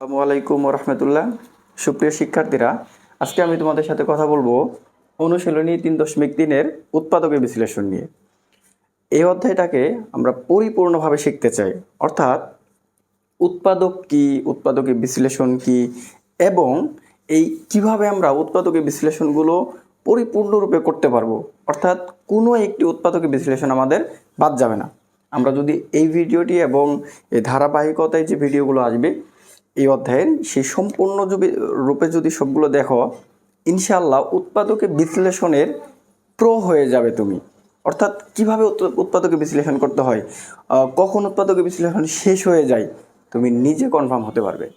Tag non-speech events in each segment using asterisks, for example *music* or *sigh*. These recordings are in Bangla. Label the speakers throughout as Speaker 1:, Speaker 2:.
Speaker 1: আসসালামু আলাইকুম রহমতুল্লাহ সুপ্রিয় শিক্ষার্থীরা, আজকে আমি তোমাদের সাথে কথা বলব অনুশীলনী তিন দশমিক তিনের উৎপাদকের বিশ্লেষণ নিয়ে। এই অধ্যায়টাকে আমরা পরিপূর্ণভাবে শিখতে চাই। অর্থাৎ উৎপাদক কি, উৎপাদকের বিশ্লেষণ কি, এবং এই কীভাবে আমরা উৎপাদকের বিশ্লেষণগুলো পরিপূর্ণরূপে করতে পারব। অর্থাৎ কোনো একটি উৎপাদকের বিশ্লেষণ আমাদের বাদ যাবে না। আমরা যদি এই ভিডিওটি এবং এই ধারাবাহিকতায় যে ভিডিওগুলো আসবে এই অধ্যায়ের সেই সম্পূর্ণ রূপে যদি সবগুলো দেখো, ইনশাআল্লাহ উৎপাদকের বিশ্লেষণের প্রো হয়ে যাবে তুমি। অর্থাৎ কীভাবে উৎ- উৎপাদকের বিশ্লেষণ করতে হয়? কখন উৎপাদকের বিশ্লেষণ শেষ হয়ে যায়, তুমি নিজে কনফার্ম হতে পারবে।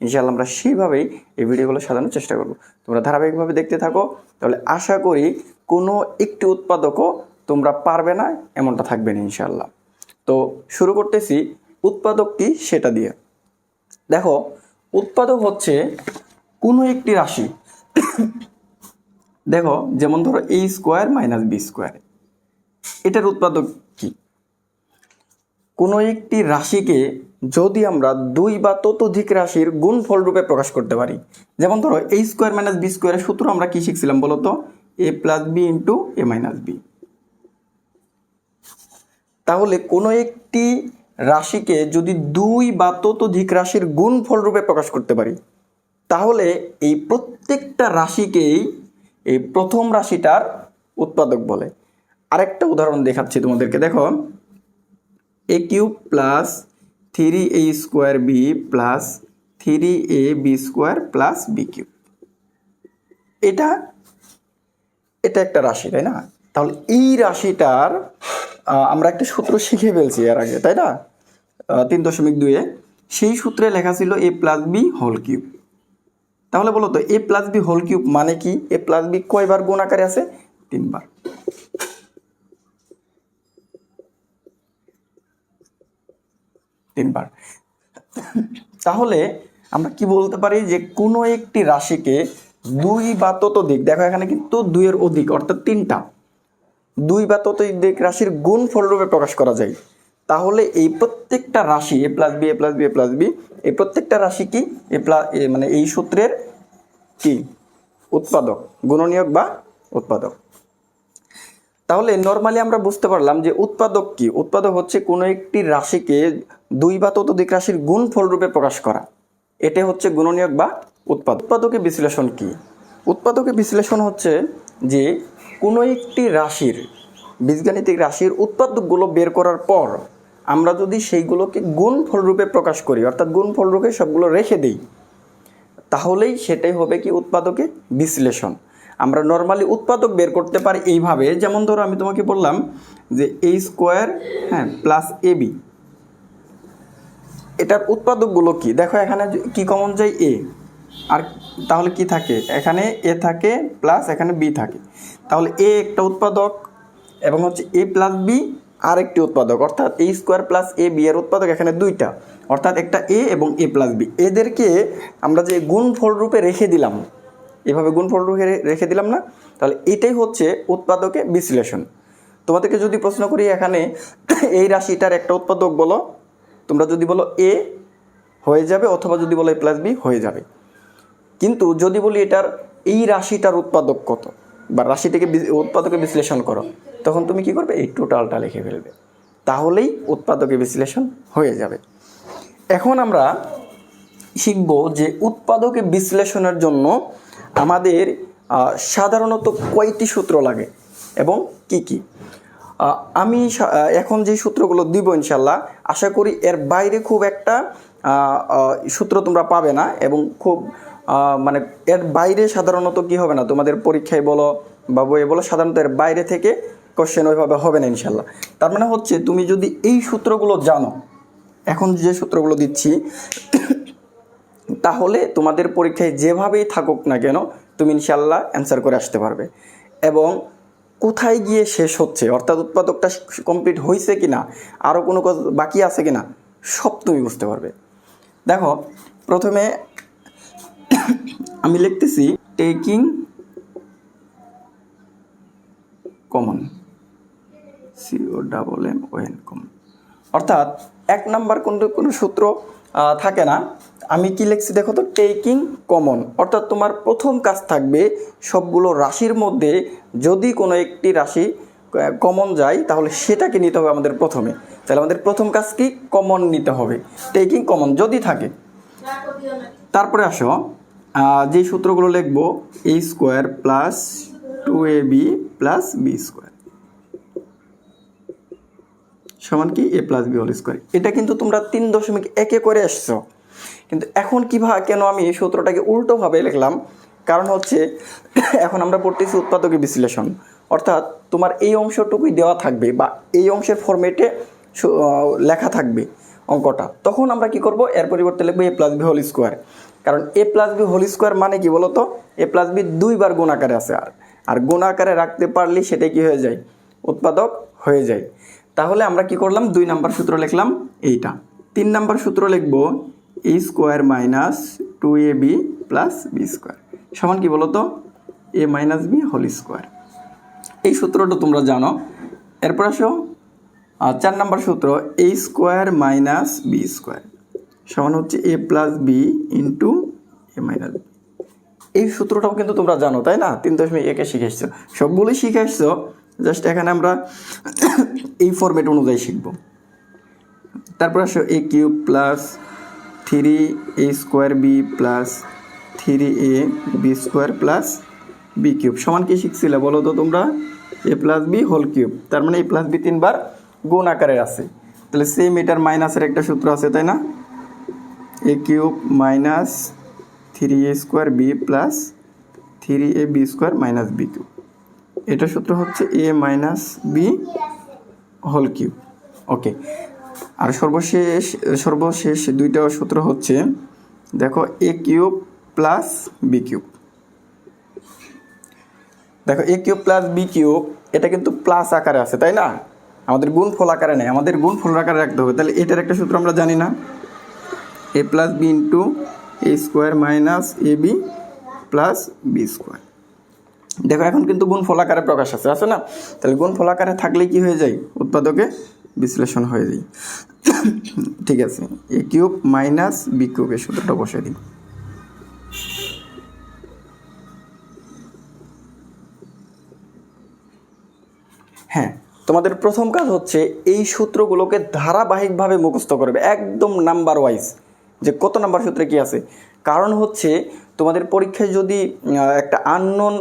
Speaker 1: ইনশাআল্লাহ আমরা সেইভাবেই এই ভিডিওগুলো সাজানোর চেষ্টা করব। তোমরা ধারাবাহিকভাবে দেখতে থাকো, তাহলে আশা করি কোনো একটি উৎপাদকও তোমরা পারবে না, এমনটা থাকবে না ইনশাআল্লাহ। তো শুরু করতেছি উৎপাদকটি সেটা দিয়ে। দেখো, উৎপাদক হচ্ছে কোনো একটি রাশি। দেখো, যেমন ধরো এই স্কোয়ার মাইনাস বি স্কোয়ার এটার উৎপাদক কি? কোনো একটি রাশিকে যদি আমরা দুই বা ততোধিক রাশির গুণফল রূপে প্রকাশ করতে পারি, যেমন ধরো এই স্কোয়ার মাইনাস বি স্কোয়ারের সূত্র আমরা কি শিখছিলাম বলো তো? A plus B into A minus B তাহলে কোনো একটি রাশিকে যদি দুই বা ততোধিক রাশির গুণফল রূপে প্রকাশ করতে পারি, তাহলে এই প্রত্যেকটা রাশিকেই এই প্রথম রাশিটার উৎপাদক বলে। আরেকটা উদাহরণ দেখাচ্ছি তোমাদেরকে, দেখো। A cube plus three A square B plus three A B square plus B cube. এটা এটা একটা রাশি, তাই না? তাহলে এই রাশিটার আমরা একটা সূত্র শিখে ফেলছি এর আগে, তাই না? তিন দশমিক দুয়ে সেই সূত্রে লেখা ছিল A plus B whole cube. তাহলে বলো তো, A plus B whole cube মানে কি? এ প্লাস বি কয়বার গুণ আকারে আছে? তিনবার। তিনবার। তাহলে আমরা কি বলতে পারি যে কোনো একটি রাশিকে দুই বা ততোধিক, দেখো এখানে কিন্তু দুইয়ের অধিক, অর্থাৎ তিনটা, দুই বা ততোধিক রাশির গুণ রূপে প্রকাশ করা যায়। তাহলে এই প্রত্যেকটা রাশি A plus B A plus B A plus B এই প্রত্যেকটা রাশি কি? এ প্লাস মানে এই সূত্রের কি? উৎপাদক, গুণনীয়ক বা উৎপাদক। তাহলে নর্মালি আমরা বুঝতে পারলাম যে উৎপাদক কি? উৎপাদক হচ্ছে কোনো একটি রাশিকে দুই বা ততোধিক রাশির গুণ রূপে প্রকাশ করা। এটা হচ্ছে গুণনীয়ক বা উৎপাদক। উৎপাদকের বিশ্লেষণ কি? উৎপাদকের বিশ্লেষণ হচ্ছে যে কোনো একটি রাশির, বীজগাণিতিক রাশির উৎপাদকগুলো বের করার পর আমরা যদি সেইগুলোকে গুণ রূপে প্রকাশ করি, অর্থাৎ গুণ রূপে সবগুলো রেখে দিই, তাহলেই সেটাই হবে কি উৎপাদকে বিশ্লেষণ। আমরা নর্মালি উৎপাদক বের করতে পারি এইভাবে, যেমন ধরো আমি তোমাকে বললাম যে এই স্কোয়ার হ্যাঁ প্লাস এ বি এটার উৎপাদকগুলো কি? দেখো এখানে কি কমন যায়? এ আর তাহলে কি থাকে? এখানে এ থাকে প্লাস এখানে বি থাকে। তাহলে এ একটা উৎপাদক এবং হচ্ছে এ প্লাস বি আর একটি উৎপাদক, অর্থাৎ A square plus A B এর উৎপাদক এখানে দুইটা। অর্থাৎ একটা এ এবং এ প্লাস বি এদেরকে আমরা যে গুণফল রূপে রেখে দিলাম, এভাবে গুণফল রূপে রেখে দিলাম না, তাহলে এটাই হচ্ছে উৎপাদকে বিশ্লেষণ। তোমাদেরকে যদি প্রশ্ন করি এখানে, এই রাশিটার একটা উৎপাদক বলো, তোমরা যদি বলো এ হয়ে যাবে অথবা যদি বলো এ প্লাস বি হয়ে যাবে। কিন্তু যদি বলি এটার, এই রাশিটার উৎপাদক কত? বা রাশিটিকে উৎপাদকে বিশ্লেষণ করো। তখন তুমি কি করবে? এই টোটালটা লিখে ফেলবে। তাহলেই উৎপাদকে বিশ্লেষণ হয়ে যাবে। এখন আমরা শিখব যে উৎপাদকে বিশ্লেষণের জন্য আমাদের সাধারণত কয়টি সূত্র লাগে এবং কি কি? আমি এখন যে সূত্রগুলো দিব ইনশাল্লাহ আশা করি এর বাইরে খুব একটা সূত্র তোমরা পাবে না এবং খুব মানে এর বাইরে সাধারণত কি হবে না? তোমাদের পরীক্ষায় বলো বা বইয়ে বলো, সাধারণত এর বাইরে থেকে কোশ্চেন ওইভাবে হবে না ইনশাল্লাহ। তার মানে হচ্ছে তুমি যদি এই সূত্রগুলো জানো, এখন যে সূত্রগুলো দিচ্ছি, তাহলে তোমাদের পরীক্ষায় যেভাবেই থাকুক না কেন, তুমি ইনশাল্লাহ অ্যান্সার করে আসতে পারবে। এবং কোথায় গিয়ে শেষ হচ্ছে, অর্থাৎ উৎপাদকটা কমপ্লিট হয়েছে কি না আরও কোনো বাকি আছে কি না সব তুমি বুঝতে পারবে। দেখো, প্রথমে আমি লিখতেছি taking common C O double M O N common অর্থাৎ এক নাম্বার কোনো কোনো সূত্র থাকে না। আমি কি লিখছি দেখো তো? টেকিং কমন অর্থাৎ তোমার প্রথম কাজ থাকবে সবগুলো রাশির মধ্যে যদি কোনো একটি রাশি কমন যায়, তাহলে সেটাকে নিতে হবে আমাদের প্রথমে। তাহলে আমাদের প্রথম কাজ কি? কমন নিতে হবে। টেকিং কমন যদি থাকে, তারপরে আসো। যে সূত্রগুলো লিখব A square plus two A B plus B square সমান কি A plus B whole square এটা কিন্তু তোমরা তিন দশমিক একে করে এসছো কিন্তু এখন কীভাবে কেন আমি এই সূত্রটাকে উল্টোভাবে লিখলাম? কারণ হচ্ছে, এখন আমরা পড়তেছি উৎপাদকের বিশ্লেষণ। অর্থাৎ তোমার এই অংশটুকুই দেওয়া থাকবে বা এই অংশের ফরম্যাটে লেখা থাকবে অঙ্কটা। তখন আমরা কি করব? এর পরিবর্তে লিখব A plus B whole square কারণ A plus B whole square মানে কি বলতো? এ প্লাস বি দুইবার গুণ আকারে আছে। আর আর গুণ আকারে রাখতে পারলে সেটাই কি হয়ে যায়? উৎপাদক হয়ে যায়। তাহলে আমরা কি করলাম? দুই নাম্বার সূত্র লিখলাম এইটা। তিন নাম্বার সূত্র লিখব A square minus two A B plus B square. সমান কি বলতো? A minus B whole square. এই সূত্রটা তোমরা জানো। এরপর আসো। চার নাম্বার সূত্র, A square minus B square. সমান হচ্ছে A plus B into A minus B. এই সূত্রটাও কিন্তু তোমরা জানো, তাই না? তিন দশমিক একে শিখে এসছো। সবগুলোই শিখে এসছো। জাস্ট এখানে আমরা এই ফরম্যাট অনুযায়ী শিখব। তারপর আসো A cube plus three A square B plus three A B square plus B cube সমান কি শিখছিলে বলো তো তোমরা? A plus B whole cube তার মানে এ প্লাস বি তিনবার গুণ আকারের আছে। তাহলে সেম এটার মাইনাসের একটা সূত্র আছে, তাই না? A cube minus three A square B plus three A B square minus B cube এটা সূত্র হচ্ছে A minus B whole cube okay আর সর্বশেষ সর্বশেষ দুইটা সূত্র হচ্ছে, দেখো A cube plus B cube দেখো A cube plus B cube এটা কিন্তু প্লাস আকারে আছে, তাই না? আমাদের গুণ ফল আকারে নেই, আমাদের গুণ ফল আকারে রাখতে হবে। তাহলে এটার একটা সূত্র আমরা জানি না। A plus B into A square minus A B plus B square দেখো, এখন কিন্তু গুণ ফলাকারে প্রকাশ আছে আছে না? তাহলে গুণ ফলাকারে থাকলে কি হয়ে যায়? উৎপাদকে বিশ্লেষণ হয়ে যায়। ঠিক আছে, এ কিউব মাইনাস বি কিউবের সূত্রটা বসে দিই। হ্যাঁ তোমাদের প্রথম কাজ হচ্ছে এই সূত্রগুলোকে ধারাবাহিকভাবে মুখস্থ করবে, একদম নাম্বার ওয়াইজ। যে কত নাম্বার সূত্রে কি আছে? কারণ হচ্ছে তোমাদের পরীক্ষায় যদি একটা আননোন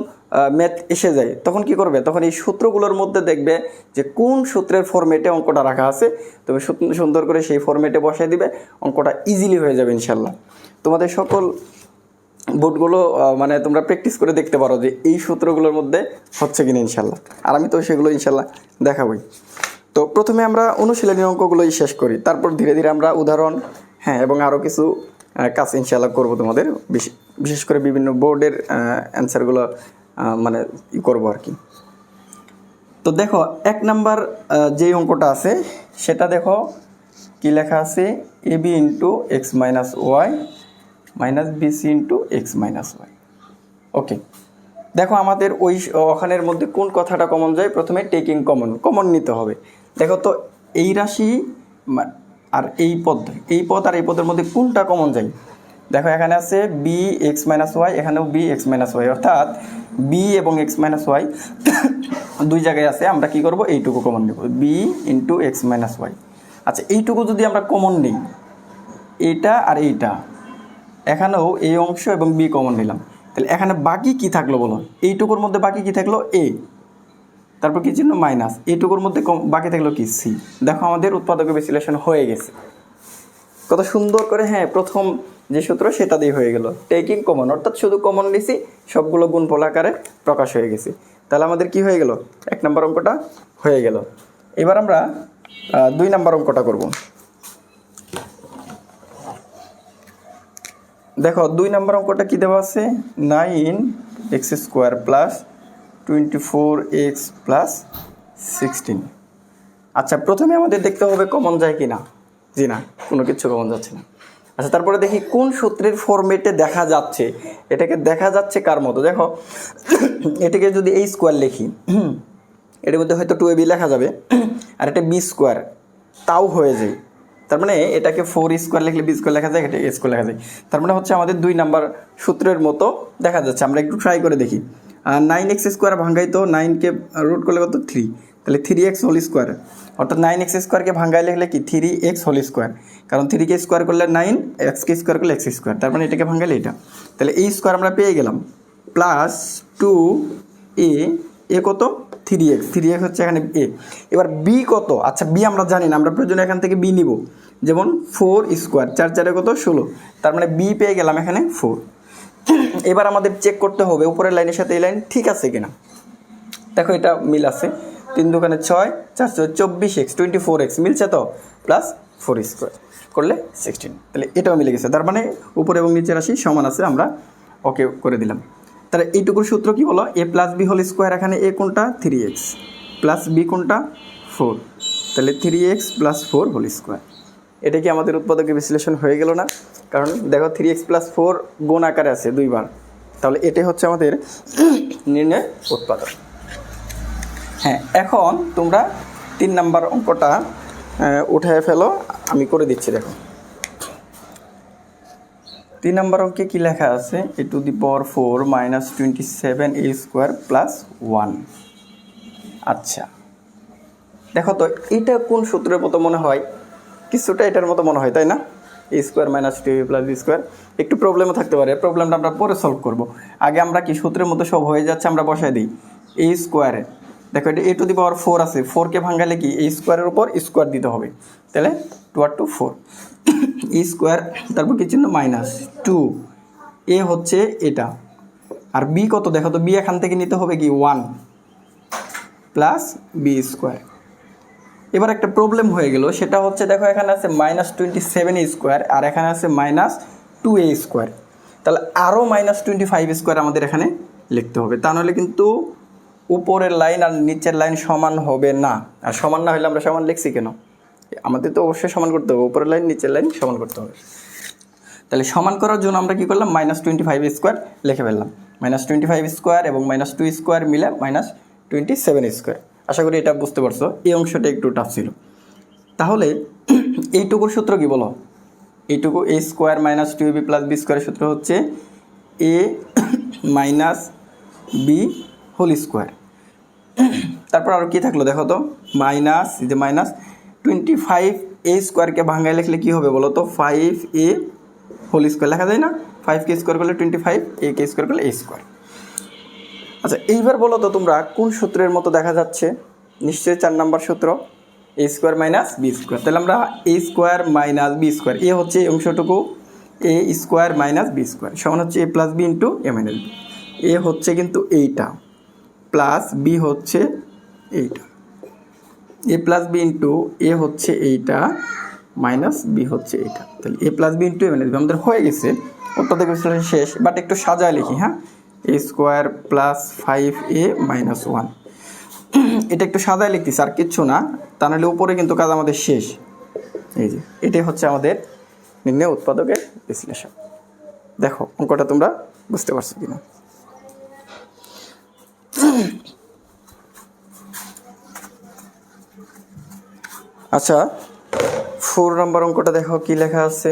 Speaker 1: ম্যাথ এসে যায়। তখন কি করবে? তখন এই সূত্রগুলোর মধ্যে দেখবে যে কোন সূত্রের ফরম্যাটে অঙ্কটা রাখা আছে। তবে সুন্দর করে সেই ফরম্যাটে বসায় দিবে, অঙ্কটা ইজিলি হয়ে যাবে ইনশাল্লাহ তোমাদের সকল বোর্ডগুলো মানে তোমরা প্র্যাকটিস করে দেখতে পারো যে এই সূত্রগুলোর মধ্যে হচ্ছে কিনা ইনশাল্লাহ আর আমি তো সেগুলো ইনশাল্লাহ দেখাবই। তো প্রথমে আমরা অনুশীলনী অঙ্কগুলোই শেষ করি। তারপর ধীরে ধীরে আমরা উদাহরণ হ্যাঁ এবং আরও কিছু কাজ ইনশাল্লাহ করব তোমাদের। বিশ- বিশেষ করে বিভিন্ন বোর্ডের অ্যান্সারগুলো মানে ই করব আর কি। তো দেখো, এক নাম্বার যে অঙ্কটা আছে, সেটা দেখো, কি লেখা আছে? A B into X minus Y minus B C into X minus Y. Okay. দেখো, আমাদের ওই ওখানের মধ্যে কোন কথাটা কমন যায়? প্রথমে টেকিং কমন কমন নিতে হবে। দেখো তো, এই রাশি আর এই পদ এই পদ আর এই পদের মধ্যে কোনটা কমন যায়? দেখো, এখানে আছে বি এক্স মাইনাস ওয়াই এখানেও বি এক্স মাইনাস ওয়াই অর্থাৎ বি এবং এক্স মাইনাস ওয়াই দুই জায়গায় আছে। আমরা কি করব? এইটুকু কমন নেব। B into X minus Y আচ্ছা এইটুকু যদি আমরা কমন নিই এইটা আর এইটা, এখানেও এই অংশ এবং বি কমন নিলাম। তাহলে এখানে বাকি কি থাকল বলো? এইটুকুর মধ্যে বাকি কি থাকল? এ তারপর কি চিহ্ন? মাইনাস এইটুকুর মধ্যে বাকি থাকল কি? সি দেখো, আমাদের উৎপাদক বিশ্লেষণ হয়ে গেছে। কত সুন্দর করে হ্যাঁ প্রথম যে সূত্র, সেটা দিয়ে হয়ে গেল। টেকিং কমন অর্থাৎ শুধু কমন নিছি, সবগুলো গুণফল আকারে প্রকাশ হয়ে গেছে। তাহলে আমাদের কি হয়ে গেল? এক নম্বর অঙ্কটা হয়ে গেল। এবার আমরা দুই নম্বর অঙ্কটা করব। দেখো, দুই নম্বর অঙ্কটা কি দেওয়া আছে? Nine X square plus twenty four X plus sixteen. আচ্ছা প্রথমে আমাদের দেখতে হবে কমন যায় কি না জি না, কোনো কিছু কমন যাচ্ছে না। আচ্ছা তারপরে দেখি কোন সূত্রের ফরম্যাটে দেখা যাচ্ছে? এটাকে দেখা যাচ্ছে কার মতো? দেখো, এটাকে যদি এই স্কোয়ার লিখি এটার মধ্যে হয়তো টু এ বি লেখা যাবে, আর এটা বি স্কোয়ার তাও হয়ে যায়। তার মানে এটাকে ফোর স্কোয়ার লিখলে বি স্কোয়ার লেখা যায় এটা এ স্কোয়ার লেখা যায়। তার মানে হচ্ছে আমাদের দুই নাম্বার সূত্রের মতো দেখা যাচ্ছে। আমরা একটু ট্রাই করে দেখি। আর নাইন এক্স স্কোয়ার ভাঙ্গাই তো নাইনকে রুট করলে কত? থ্রি তাহলে থ্রি এক্স হোল স্কোয়ার অর্থাৎ নাইন এক্স স্কোয়ারকে ভাঙ্গাই লিখলে কি? থ্রি এক্স হোল স্কোয়ার কারণ থ্রিকে স্কোয়ার করলে নাইন এক্সকে স্কোয়ার করলে এক্স স্কোয়ার তার মানে এটাকে ভাঙ্গাইলে এটা। তাহলে এই স্কোয়ার আমরা পেয়ে গেলাম। প্লাস টু এ এ কত? থ্রি এক্স থ্রি এক্স হচ্ছে এখানে এ এবার বি কত? আচ্ছা বি আমরা জানি না। আমরা প্রয়োজনে এখান থেকে বি নিব। যেমন ফোর স্কোয়ার চার চারে কত? ষোলো। তার মানে বি পেয়ে গেলাম এখানে ফোর এবার আমাদের চেক করতে হবে। উপরের লাইনের সাথে এই লাইন ঠিক আছে কিনা? দেখো এটা মিল আছে। তিন দোকানে ছয় চারশো চব্বিশ এক্স টোয়েন্টি ফোর এক্স মিলছে তো? প্লাস ফোর স্কোয়ার করলে সিক্সটিন তাহলে এটাও মিলে গেছে। তার মানে উপর এবং নিচের রাশি সমান আছে, আমরা ওকে করে দিলাম। তাহলে এইটুকুর সূত্র কি বলো? A plus B whole square এখানে এ কোনটা? থ্রি এক্স প্লাস বি কোনটা? ফোর তাহলে three X plus four whole square এটা কি আমাদের উৎপাদকের বিশ্লেষণ হয়ে গেল না? কারণ দেখো থ্রি এক্স প্লাস ফোর গুণ আকারে আছে দুইবার। তাহলে এটাই হচ্ছে আমাদের *clears throat* নির্ণয় উৎপাদক। হ্যাঁ এখন তোমরা তিন নাম্বার অঙ্কটা উঠায় ফেলো, আমি করে দিচ্ছি, দেখো। তিন নাম্বার অঙ্কে কী লেখা আছে? A to the power four minus twenty seven A square plus one আচ্ছা। দেখো তো, এটা কোন সূত্রের মতো মনে হয়? কিছুটা এটার মতো মনে হয়, তাই না? A square minus two plus B square একটু প্রবলেমও থাকতে পারে প্রবলেমটা আমরা পরে সলভ করব। আগে আমরা কি সূত্রের মতো সব হয়ে যাচ্ছে, আমরা বসাই দিই। এ। স্কোয়ারে দেখো এটা এ টু দি পাওয়ার ফোর আছে। ফোরকে ভাঙালে কি? এই স্কোয়ারের উপর স্কোয়ার দিতে হবে। তাহলে টু আর টু ফোর ই স্কোয়ার তারপর কি চিহ্ন? মাইনাস টু এ হচ্ছে এটা। আর বি কত? দেখো তো বি এখান থেকে নিতে হবে কি? ওয়ান প্লাস বি স্কোয়ার এবার একটা প্রবলেম হয়ে গেল। সেটা হচ্ছে, দেখো এখানে আছে মাইনাস টোয়েন্টি সেভেন স্কোয়ার আর এখানে আছে মাইনাস টু এ স্কোয়ার তাহলে আরও মাইনাস টোয়েন্টি ফাইভ স্কোয়ার আমাদের এখানে লিখতে হবে। তা নাহলে কিন্তু উপরের লাইন আর নিচের লাইন সমান হবে না। আর সমান না হলে আমরা সমান লিখছি কেন? আমাদের তো অবশ্যই সমান করতে হবে। উপরের লাইন, নিচের লাইন সমান করতে হবে। তাহলে সমান করার জন্য আমরা কি করলাম? মাইনাস টোয়েন্টি ফাইভ স্কোয়ার লিখে ফেললাম। মাইনাস টোয়েন্টি ফাইভ স্কোয়ার এবং মাইনাস টু স্কোয়ার মিলে মাইনাস টোয়েন্টি সেভেন স্কোয়ার আশা করি এটা বুঝতে পারছ। এই অংশটা একটু টাফ ছিল। তাহলে এইটুকুর সূত্র কি বলো? এইটুকু A square minus two B plus B স্কোয়ারের সূত্র হচ্ছে A minus B whole square তারপর আর কি থাকল দেখো তো? মাইনাস যে মাইনাস টোয়েন্টি ফাইভ এ স্কোয়ারকে ভাঙায় লিখলে কী হবে বলো তো? ফাইভ এ হোল স্কোয়ার লেখা যায় না? ফাইভ কে স্কোয়ার করলে টোয়েন্টি ফাইভ এ কে স্কোয়ার করলে এ স্কোয়ার আচ্ছা এইবার বলো তো তোমরা, কোন সূত্রের মতো দেখা যাচ্ছে? নিশ্চয়ই চার নাম্বার সূত্র A square minus B square তাহলে আমরা A square minus B square এ হচ্ছে অংশটুকু A square minus B square সমান হচ্ছে A plus B into A minus B A হচ্ছে কিন্তু এইটা। প্লাস বি হচ্ছে এইটা। A plus B into A হচ্ছে এইটা, মাইনাস বি হচ্ছে এইটা। তাহলে A plus B into A minus B আমাদের হয়ে গেছে। অত্যাধিক বিশ্লেষণ শেষ বাট একটু সাজায় লিখি হ্যাঁ? A square plus five A minus one এটা একটু সাজায় লিখতেছি, আর কিচ্ছু না। তা নাহলে উপরে কিন্তু কাজ আমাদের শেষ। এই যে, এটাই হচ্ছে আমাদের নির্ণয় উৎপাদকের বিশ্লেষণ। দেখো, অঙ্কটা তোমরা বুঝতে পারছ কিনা। আচ্ছা ফোর নাম্বার অঙ্কটা দেখো কি লেখা আছে।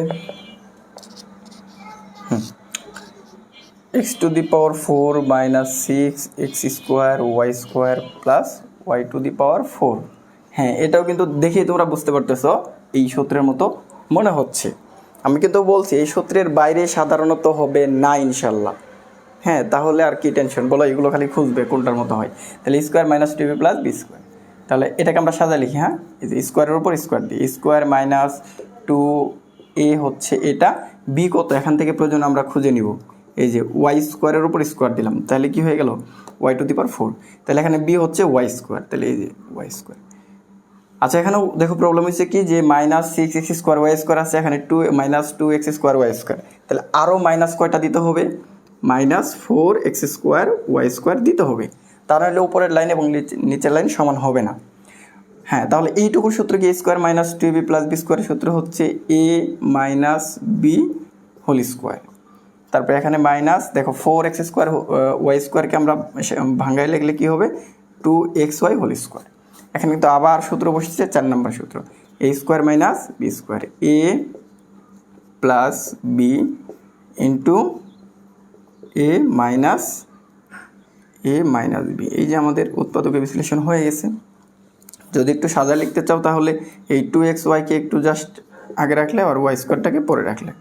Speaker 1: X to the power four minus six X square Y square plus Y to the power four হ্যাঁ এটাও কিন্তু দেখেই তোমরা বুঝতে পারতেছো, এই সূত্রের মতো মনে হচ্ছে। আমি কিন্তু বলছি, এই সূত্রের বাইরে সাধারণত হবে না, ইনশাল্লাহ। হ্যাঁ তাহলে আর কি টেনশন বলো, এগুলো খালি খুঁজবে কোনটার মতো হয়। তাহলে square minus two B plus B square তাহলে এটাকে আমরা সাজা লিখি হ্যাঁ? এই যে স্কোয়ারের উপর স্কোয়ার দিই। স্কোয়ার মাইনাস টু এ হচ্ছে এটা। বি কত? এখান থেকে প্রয়োজন আমরা খুঁজে নিব। এই যে ওয়াই স্কোয়ারের উপর স্কোয়ার দিলাম। তাহলে কি হয়ে গেল? Y to the power four তাহলে এখানে বি হচ্ছে ওয়াই স্কোয়ার তাহলে এই যে ওয়াই স্কোয়ার আচ্ছা এখানেও দেখো প্রবলেম হচ্ছে কি? যে minus six X square Y square আছে, এখানে two minus two X square Y square তাহলে আরও মাইনাস কয়টা দিতে হবে? Minus four X square Y square দিতে হবে। তা নাহলে উপরের লাইন এবং নিচে- নিচের লাইন সমান হবে না। হ্যাঁ তাহলে এইটুকুর সূত্র কি square minus two B plus B স্কোয়ারের সূত্র হচ্ছে A minus B whole square. তারপরে এখানে মাইনাস, দেখো ফোর এক্স স্কোয়ার ওয়াই স্কোয়ারকে আমরা ভাঙ্গায় লিখলে কী হবে? Two X Y whole square. এখানে কিন্তু আবার সূত্র বসেছে, চার নম্বর সূত্র। A square minus B square A plus B into A minus A minus B এই যে আমাদের উৎপাদকের বিশ্লেষণ হয়ে গেছে। যদি একটু সাজা লিখতে চাও, তাহলে এই টু এক্স ওয়াইকে একটু জাস্ট আগে রাখলে আর ওয়াই স্কোয়ারটাকে পরে রাখলে।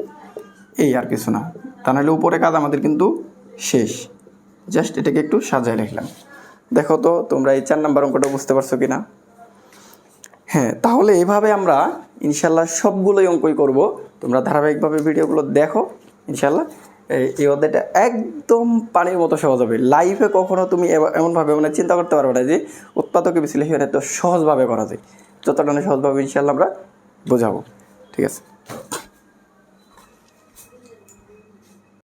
Speaker 1: এই আর কিছু না। তা নাহলে উপরে কাজ আমাদের কিন্তু শেষ। জাস্ট এটাকে একটু সাজায় লিখলাম। দেখো তো, তোমরা এই চার নাম্বার অঙ্কটা বুঝতে পারছ কি না হ্যাঁ তাহলে এভাবে আমরা ইনশাল্লাহ সবগুলোই অঙ্কই করব। তোমরা ধারাবাহিকভাবে ভিডিওগুলো দেখো। ইনশাল্লাহ এই- অধ্যায়টা একদম পানির মতো সহজ হবে। লাইফে কখনো তুমি এমনভাবে মানে চিন্তা করতে পারবে না যে, উৎপাদকে বিশ্লেষণ এত সহজভাবে করা যায়। যতটা সহজভাবে ইনশাল্লাহ আমরা বোঝাবো। ঠিক আছে?